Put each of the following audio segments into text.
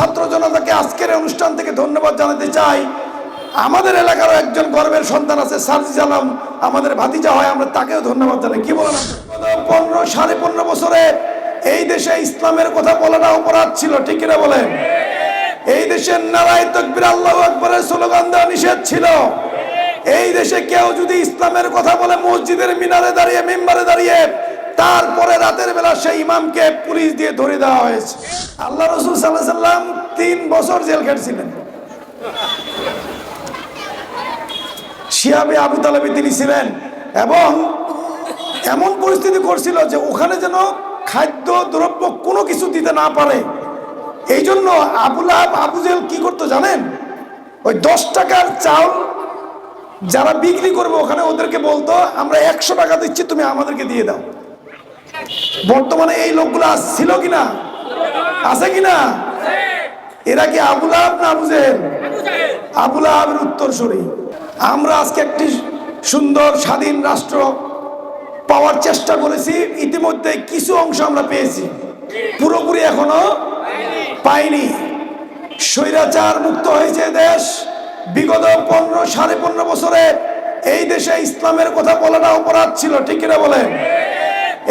ছাত্র জনতাকে আজকের অনুষ্ঠান থেকে ধন্যবাদ জানাতে চাই। আমাদের এলাকারও একজন গর্বের সন্তান আছে, সার্জিস আলম। আমাদের ভাতিজা হয়, আমরা তাকেও ধন্যবাদ জানাই। কি বলেন? পনেরো, সাড়ে পনেরো বছরে এই দেশে ইসলামের কথা বলাটা অপরাধ ছিল, ঠিক কিনা বলেন? এই দেশের নারায় তকবির আল্লাহ আকবরের স্লোগান দেওয়া নিষেধ ছিল। এই দেশে কেউ যদি ইসলামের কথা বলে মসজিদের মিনারে দাঁড়িয়ে, মেম্বারে দাঁড়িয়ে তারপরে রাতের বেলা সেই ইমামকে পুলিশ দিয়ে ধরে দেওয়া হয়েছে। আল্লাহ রসুল সাল্লাহ সাল্লাম তিন বছর জেল খেটেছিলেন। শিয়াবে আবু তালেবে তিনি ছিলেন এবং এমন পরিস্থিতি করছিল যে ওখানে যেন খাদ্য, দ্রব্য কোনো কিছু দিতে না পারে। এই জন্য আবুল আবু জেল কি করতো জানেন? ওই দশ টাকার চাউল যারা বিক্রি করবে ওখানে ওদেরকে বলতো, আমরা একশো টাকা দিচ্ছি, তুমি আমাদেরকে দিয়ে দাও। বর্তমানে এই লোকগুলো ছিল কিনা? আছে কিনা? এরা কি আবুল আহাব না জেহেল? আবুল আহাবের উত্তরসূরি। আমরা আজকে একটি সুন্দর, স্বাধীন রাষ্ট্র পাওয়ার চেষ্টা করেছি। ইতিমধ্যে কিছু অংশ আমরা পেয়েছি। পুরোপুরি এখনও পাইনি। স্বৈরাচার মুক্ত হয়েছে দেশ। বিগত পনেরো, সাড়ে পনেরো বছরে এই দেশে ইসলামের কথা বলাটা অপরাধ ছিল, ঠিক কিনা বলেন?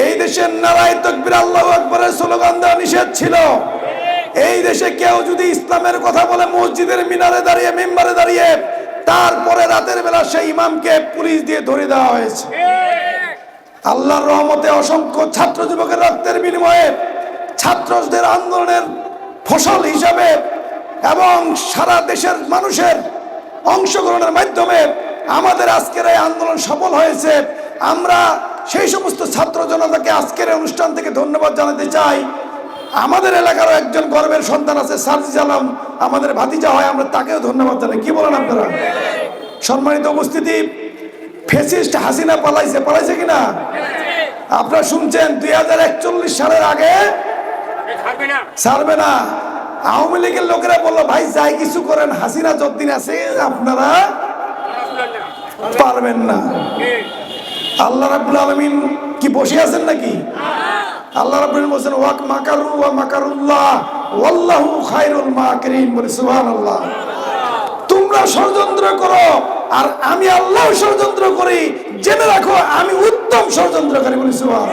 এই দেশের নারায় তকবির আল্লাহ আকবরের স্লোগান দেওয়া নিষেধ ছিল। এই দেশে কেউ যদি ইসলামের কথা বলে মসজিদের মিনারে দাঁড়িয়ে, মেম্বারে দাঁড়িয়ে, তারপরে রাতের বেলা সেই ইমামকে পুলিশ দিয়ে ধরে দেওয়া হয়েছে। আল্লাহর রহমতে অসংখ্য ছাত্র যুবকের রক্তের বিনিময়ে ছাত্রদের আন্দোলনের ফসল হিসাবে এবং সারা দেশের মানুষের অংশগ্রহণের মাধ্যমে আমাদের আজকের এই আন্দোলন সফল হয়েছে। আমরা সেই সমস্ত ছাত্র জনতাকে আজকের অনুষ্ঠান থেকে ধন্যবাদ জানাতে চাই। আমাদের এলাকারও একজন গর্বের সন্তান আছে, সার্জিস আলম। আমাদের ভাতিজা হয়, আমরা তাকেও ধন্যবাদ জানাই। কি বলেন আপনারা? সম্মানিত উপস্থিতি, ফেসিস্ট হাসিনা পালাইছে। পালাইছে কিনা? আপনারা শুনছেন, দুই হাজার একচল্লিশ সালের আগে ছাড়বে না। আওয়ামী লীগের লোকেরা বলল, ভাই, যাই কিছু করেন, হাসিনা যতদিন আছে, আপনারা পারবেন না। আল্লাহ রাব্বুল আলামিন কি বসে আছেন নাকি? আল্লাহ আলামিন বলছেন, ওয়াক মাকারু ওয়া মাকারুল্লাহ, ওয়াল্লাহু খায়রুল মাকিরিন বলে সুবহানাল্লাহ। তোমরা ষড়যন্ত্র করো, আর আমি আল্লাহ ষড়যন্ত্র করি। জেনে রাখো, আমি উত্তম ষড়যন্ত্রকারী, বলি সুবহান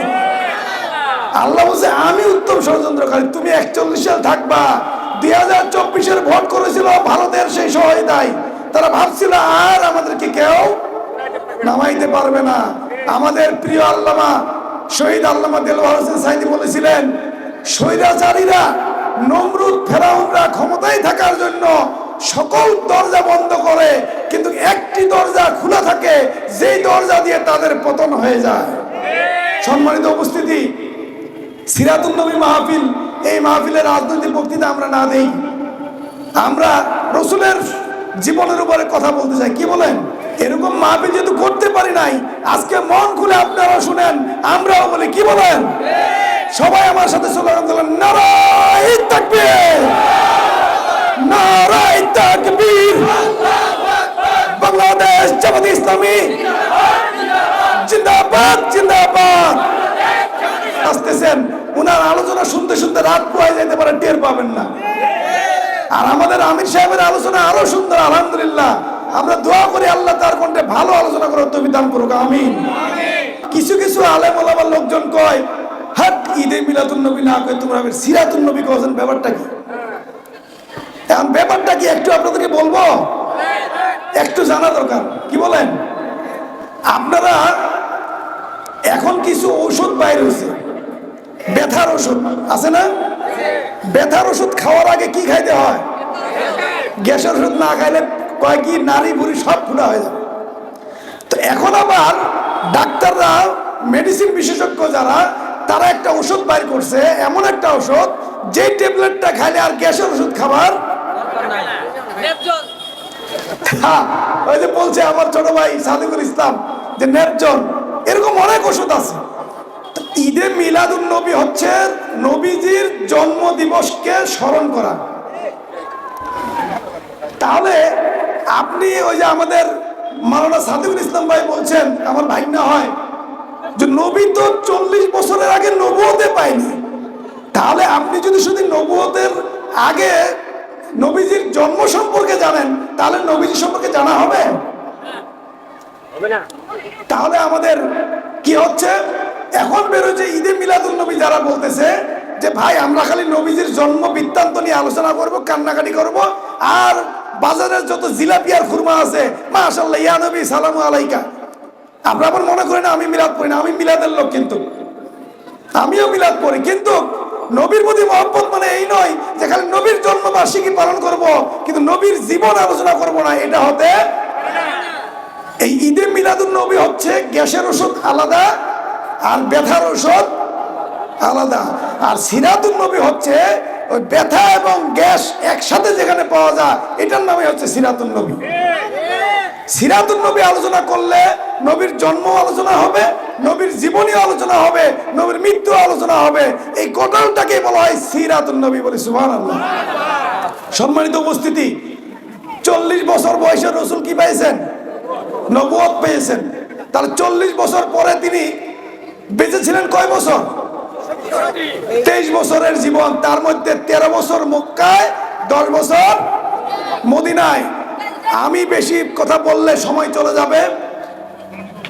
আল্লাহ বলছে, আমি উত্তম ষড়যন্ত্রকারী, তুমি একচল্লিশ সাল থাকবা। দুই হাজার চব্বিশের ভোট করেছিল, ভারতের সেই সহায়তায়। তারা ভাবছিল, আর আমাদেরকে কেউ নামাইতে পারবে না। আমাদের প্রিয় আল্লামা, শহীদ আল্লামা দেলওয়ার হোসেন সাইদি বলেছিলেন, স্বৈরাচারীরা নমরুদ, ফেরাউনরা ক্ষমতায় থাকার জন্য সকল দরজা বন্ধ করে, কিন্তু একটি দরজা খোলা থাকে, যেই দরজা দিয়ে তাদের পতন হয়ে যায়। সম্মানিত উপস্থিতি সিরাতুল নবী মাহফিল, এই মাহফিলের রাজনৈতিক বক্তৃতা আমরা না দেই। আমরা রসুলের জীবনের উপরে কথা বলতে চাই। কি বলেন? এরকম মাহফিল যেহেতু করতে পারি নাই, আজকে মন খুলে আপনারা শুনেন, আমরাও বলি, কি বলেন? সবাই আমার সাথে স্লোগান দিলেন, নারায় তাকবীর নারায় তাকবীর, বাংলাদেশ জামাত ইসলামী, জিন্দাবাদ জিন্দাবাদ। আসতেছেন, উনার আলোচনা শুনতে শুনতে রাত পোহায় যেতে পারে, টের পাবেন না। আর আমাদের আমির সাহেবের আলোচনা আরও সুন্দর, আলহামদুলিল্লাহ। আমরা দোয়া করি আল্লাহ তার কণ্ঠে ভালো আলোচনা করার তো বিধান করুক আমি কিছু কিছু আলেম ওলামার লোকজন কয় হাট ঈদে মিলাতুন নবী না কয়, তোমরা সিরাতুন নবী কছেন ব্যাপারটা কি? এখন ব্যাপারটা কি একটু আপনাদেরকে বলব? একটু জানা দরকার, কি বলেন? আপনারা এখন কিছু ওষুধ বাইরে হয়েছে, ব্যথার ওষুধ আছে না? ব্যথার ওষুধ খাওয়ার আগে কি খাইতে হয়? গ্যাসের ওষুধ না খাইলে কয় কি নারী বুড়ি সব ফুটা হয়ে যাবে। তো এখন আবার ডাক্তাররা মেডিসিন বিশেষজ্ঞ যারা তারা একটা ওষুধ বাইর করছে এমন একটা ওষুধ যে ট্যাবলেটটা খাইলে আর গ্যাসের ওষুধ খাবার হ্যাঁ, ওই যে বলছে আমার ছোট ভাই সাদিকুল ইসলাম যে নেপজন এরকম অনেক ওষুধ আছে। তো ঈদে মিলাদুন নবী হচ্ছে নবীজির জন্ম দিবসকে স্মরণ করা। তাহলে আপনি ওই যে আমাদের মাওলানা সাদিকুল ইসলাম ভাই বলছেন আমার ভাই না হয় যে নবী তো চল্লিশ বছরের আগে নবুয়তে পায়নি। তাহলে আপনি যদি শুধু নবুয়তের আগে নবীজির জন্ম সম্পর্কে জানেন তাহলে নবীজি সম্পর্কে জানা হবে? তাহলে আমাদের কি হচ্ছে? এখন বেরোচ্ছে ঈদে মিলাদুল নবী যারা বলতেছে যে ভাই আমরা খালি নবীজির জন্ম বৃত্তান্ত নিয়ে আলোচনা করব কান্নাকাটি করব আর বাজারের যত জিলাপি আর খুরমা আছে মাশাল্লাহ ইয়া নবী, সালামু আলাইকা। আপনারা আবার মনে করেন আমি মিলাদ পড়ি না, আমি মিলাদের লোক কিন্তু। আমিও মিলাদ পড়ি, কিন্তু নবীর প্রতি মহব্বত মানে এই নয় যে খালি নবীর জন্মবার্ষিকী পালন করব, কিন্তু নবীর জীবন আলোচনা করব না, এটা হতে এই ঈদে মিলাদুন নবী হচ্ছে গ্যাসের ওষুধ আলাদা আর ব্যথার ওষুধ আলাদা। আর সিরাতুন নবী হচ্ছে ওই ব্যথা এবং গ্যাস একসাথে যেখানে পাওয়া যায়, এটার নামে হচ্ছে সিরাতুন নবী। সিরাতুন নবী আলোচনা করলে নবীর জন্ম আলোচনা হবে, নবীর জীবনী আলোচনা হবে, নবীর মৃত্যু আলোচনা হবে। এই গোটালটাকে বলা হয় সিরাতুন নবী বলে সুবহান আল্লাহ সম্মানিত উপস্থিতি, চল্লিশ বছর বয়সের রসুল কি পাইছেন নবুয়ত পেয়েছেন। তাহলে চল্লিশ বছর পরে তিনি বেঁচে ছিলেন কয় বছর? তেইশ বছরের জীবন, তার মধ্যে তেরো বছর মক্কায়, দশ বছর মদিনায়। আমি বেশি কথা বললে সময় চলে যাবে।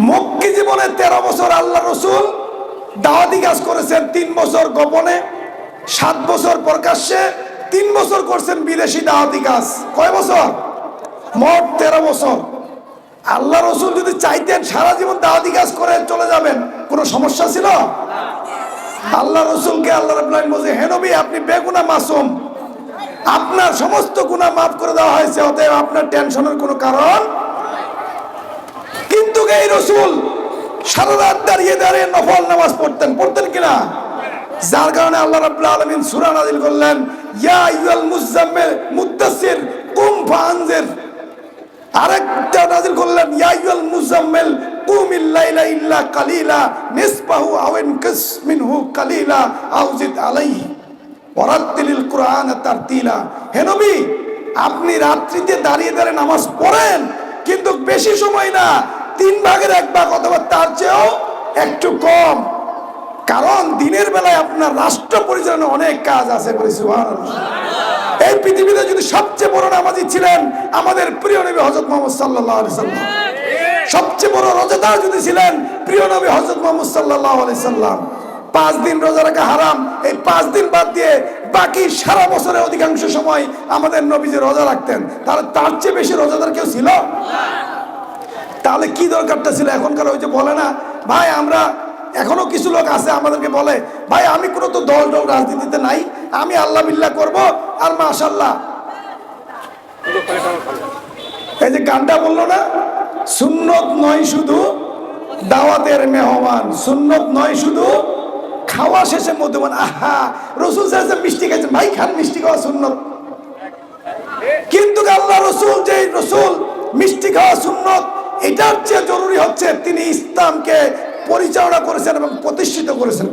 মক্কি জীবনে তেরো বছর আল্লাহ রসুল দাওয়াতি কাজ করেছেন, তিন বছর গোপনে, সাত বছর প্রকাশ্যে, তিন বছর করছেন বিদেশি দাওয়াতি কাজ। কয় বছর? মোট তেরো বছর। আল্লাহ রসুল যদি চাইতেন সারা জীবন দাওয়াতি কাজ করে চলে যাবেন, কোনো সমস্যা ছিল? আল্লাহ রসুলকে আল্লাহ বলছে, হে নবী, আপনি বেগুনা মাসুম। আপনার সমস্ত গুণা মাফ করে দেওয়া হয়েছে, অতএব আপনার টেনশনের কোনো কারণ কিন্তু এই রসুল সারা রাত দাঁড়িয়ে দাঁড়িয়ে নফল নামাজ পড়তেন পড়তেন কিনা? যার কারণে আল্লাহ রাব্বুল আলামিন করলেন, ইয়া মুদ্দাসসির কুম আরেকটা নাযিল করলেন, ইয়া মুজাম্মিল কুমিল লাইলা ইল্লা কালিলা নিসবাহু আও ইনকিস মিনহু কালিলা আও জিদ আলাইহি। ওয়ারাত্তিলিল কুরআন তারতিলা। হে নবী, আপনি রাত্রিতে দাঁড়িয়ে দাঁড়িয়ে নামাজ পড়েন, কিন্তু বেশি সময় না, তিন ভাগের এক ভাগ অথবা তার চেয়েও একটু কম। কারণ দিনের বেলায় আপনার রাষ্ট্র পরিচালনা অনেক কাজ আছে বলে এই পৃথিবীতে যদি সবচেয়ে বড় নামাজি ছিলেন আমাদের প্রিয় নবী হজরত মোহাম্মদ আলাইহি সাল্লাম সবচেয়ে বড় রোজাদার যদি ছিলেন প্রিয় নবী হজরত মোহাম্মদ আলাইহি সাল্লাম। পাঁচ দিন রোজা রাখা হারাম, এই পাঁচ দিন বাদ দিয়ে বাকি সারা বছরের অধিকাংশ সময় আমাদের নবী যে রোজা রাখতেন, তাহলে তার চেয়ে বেশি রোজাদার কেউ ছিল? তাহলে কি দরকারটা ছিল? এখনকার ওই যে বলে না, ভাই, আমরা এখনও কিছু লোক আছে আমাদেরকে বলে, ভাই, আমি কোনো তো দল দল রাজনীতিতে নাই, আমি আল্লাহ বিল্লাহ করব আর মাশাল্লাহ এই যে গানটা বলল না? সুন্নত নয় শুধু দাওয়াতের মেহমান, সুন্নত নয় শুধু খাওয়া শেষে মধুবান। আহা, রসুল সাহেব মিষ্টি খাইছেন। ভাই, খান মিষ্টি খাওয়া সুন্নত। কিন্তু আল্লাহ রসুল যে রসুল মিষ্টি খাওয়া সুন্নত, এটার চেয়ে জরুরি হচ্ছে তিনি ইসলামকে পরিচালনা করেছেন এবং প্রতিষ্ঠিত করেছেন।